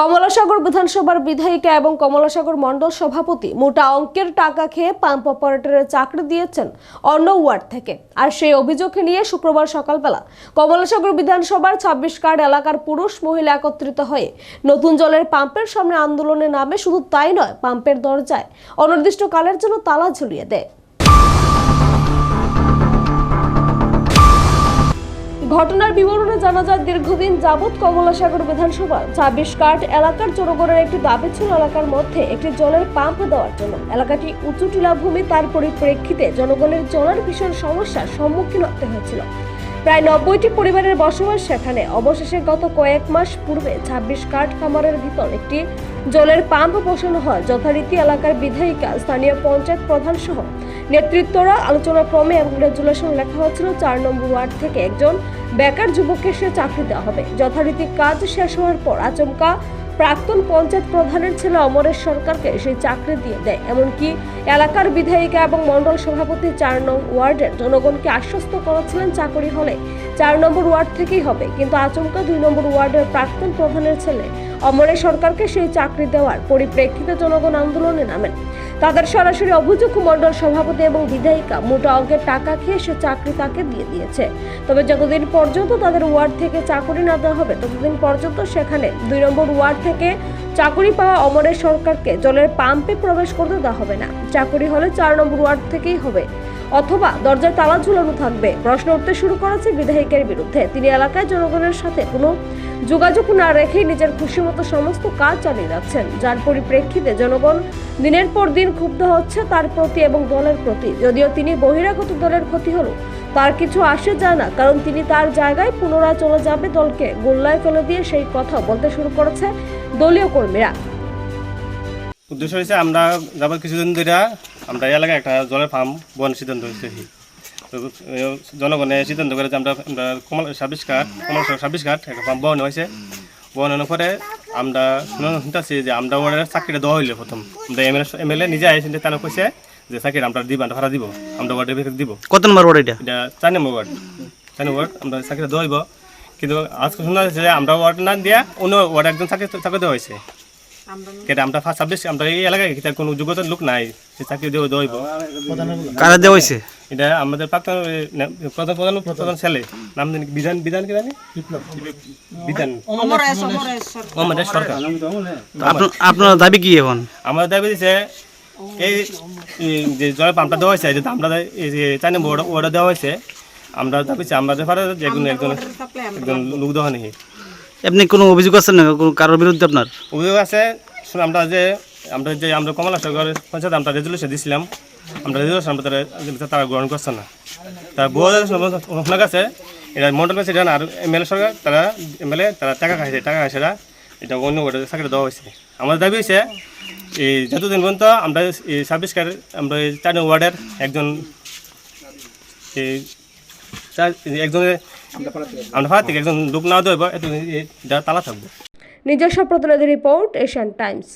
কমলাসাগর বিধানসভার বিধায়িকা এবং কমলাসাগর মণ্ডল সভাপতি মোটা অঙ্কের টাকা খেয়ে পাম্প অপারেটরের চাকরি দিয়েছেন অন্য ওয়ার্ড থেকে। আর সেই অভিযোগকে নিয়ে শুক্রবার সকালবেলা কমলাসাগর বিধানসভার ছাব্বিশ কার্ড এলাকার পুরুষ মহিলা একত্রিত হয়ে নতুন জলের পাম্পের সামনে আন্দোলনে নামে শুধু তাই নয়, পাম্পের দরজায় অনির্দিষ্টকালের জন্য তালা ঝুলিয়ে দেয়। ঘটনার বিবরণে জানা যায়, দীর্ঘদিন যাবৎ কমলাসাগর বিধানসভা চাবিশ কাঠ এলাকার জনগণের একটি দাবি ছিল এলাকার মধ্যে একটি জলের পাম্প দেওয়ার জন্য। এলাকাটি উঁচু টিলাভূমি তার পরিপ্রেক্ষিতে জনগণের জলের ভীষণ সমস্যার সম্মুখীন হতে হয়েছিল। প্রায় নব্বইটি পরিবারের বসবাস সেখানে। অবশেষে গত কয়েক মাস পূর্বে ছাব্বিশ কাঠ খামারের ভিতর একটি জলের পাম্প বসানো হয়, যথারীতি এলাকার বিধায়িকা, স্থানীয় পঞ্চায়েত প্রধান সহ নেতৃত্বরা আলোচনা ক্রমে এবং রেজুলেশন লেখা হয়েছিল, চার নম্বর ওয়ার্ড থেকে একজন বেকার যুবককে সে চাকরি দেওয়া হবে। যথারীতি কাজ শেষ হওয়ার পর আচমকা প্রাক্তন পঞ্চায়েত প্রধানের ছেলে অমরেশ সরকারকে সেই চাকরি দিয়ে দেয়। এমনকি এলাকার বিধায়িকা এবং মণ্ডল সভাপতি চার নং ওয়ার্ডের জনগণকে আশ্বস্ত করেছিলেন চাকরি হলে। চার নম্বর ওয়ার্ড থেকেই হবে, কিন্তু আচমকা দুই নম্বর ওয়ার্ডের প্রাক্তন প্রধানের ছেলে অমরেশ সরকারকে সেই চাকরি দেওয়ার পরিপ্রেক্ষিতে জনগণ আন্দোলনে নামেন। তাদের সরাসরি অভিযোগ মণ্ডল সভাপতি এবং বিধায়িকা মোটা অঙ্কের টাকা খেয়ে সে চাকরি তাকে দিয়ে দিয়েছে। তবে যতদিন পর্যন্ত তাদের ওয়ার্ড থেকে চাকরি না দেওয়া হবে, ততদিন পর্যন্ত সেখানে দুই নম্বর ওয়ার্ড থেকে চাকরি পাওয়া অমরের সরকারকে জলের পাম্পে প্রবেশ করতে দেওয়া হবে না। চাকরি হলে চার নম্বর ওয়ার্ড থেকেই হবে। অথবা দরজায় তালা ঝুলানো থাকবে। প্রশ্ন উঠতে শুরু করেছে বিধায়িকের বিরুদ্ধে। তিনি এলাকায় জনগণের সাথে কোনো যোগাযোগ না রেখেই নিজের খুশি মতো সমস্ত কাজ চালিয়ে যাচ্ছেন। যার পরিপ্রেক্ষিতে জনগণ দিনের পর দিন ক্ষুব্ধ হচ্ছে তার প্রতি এবং দলের প্রতি। যদিও তিনি বহিরাগত দলের ক্ষতি হলো, তার কিছু আসে যায় না, কারণ তিনি তার জায়গায় পুনরায় চলে যাবে দলকে। গোল্লায় ফেলে দিয়ে সেই কথা বলতে শুরু করেছে দলীয় কর্মীরা। উদ্দেশ্য হয়েছে আমরা যাবার কিছুদিন ধরে আমরা এলাকায় একটা জলের ফার্ম বন সিদ্ধান্ত হয়েছি তো এ, জনগণে সিদ্ধান্ত করে যে আমরা আমরা কমল ছাব্বিশ ঘাট কমল ছাব্বিশ ঘাট একটা ফার্ম বন হয়েছে বন হওয়ার পরে আমরা শুনতেছি যে আমরা ওনার চাকরিটা দেওয়া হইলে প্রথম। আমরা এমএলএ এমএলএ নিজে আইসেন তারা কইছে যে চাকরি আমরা দিব আমরা ভাড়া দিব আমরা ওয়ার্ডের ভিতরে দিব। কত নম্বর ওয়ার্ড এটা? এটা চার নম্বর ওয়ার্ড। চার নম্বর ওয়ার্ড আমরা চাকরিটা দেওয়া হইব। কিন্তু আজকে শোনা যাচ্ছে যে আমরা ওয়ার্ড না দিয়া অন্য ওয়ার্ড একজন চাকরি চাকরি দেওয়া হয়েছে কেটে আমরা ফার্স্ট সাবজেক্ট আমরা এই এলাকায় তার কোনো যোগ্যতার লোক নাই সে চাকরি দেওয়া দেওয়া কারা দেওয়া হয়েছে? এটা আমাদের প্রাক্তন প্রধান প্রধান প্রধান ছেলে। নাম জানি বিধান বিধান কি জানি? বিধান। আমাদের সরকার। আপনার দাবি কি এখন? আমাদের দাবি দিছে এই যে জলের পাম্পটা দেওয়া হয়েছে যে আমরা এই যে চার ওটা দেওয়া হয়েছে আমরা দাবি চাই আমাদের পারে যে কোনো একজন একজন লোক দেওয়া নেই আপনি কোনো অভিযোগ আছে না? কোনো কারোর বিরুদ্ধে আপনার? অভিযোগ আছে। আমরা যে আমরা যে, আমরা কমলা সাগর পঞ্চায়েত, আমরা রেজুলেশন দিছিলাম। আমরা রেজুলেশন আমরা তারা তারা গ্রহণ করছে না। তারা বহু শোনা গেছে এটা মন্ডল কাছে এটা আর এমএলএ সরকার, তারা এমএলএ তারা টাকা খাইছে টাকা খাইছে না। এটা অন্য ওটা চাকরি দেওয়া হয়েছে। আমাদের দাবি হয়েছে এই যতদিন পর্যন্ত আমরা এই সার্ভিস কার্ড আমরা চার ওয়ার্ডের একজন এই একজনের আমরা তালা থাকব। নিজস্ব প্রতিনিধি রিপোর্ট এশিয়ান টাইমস।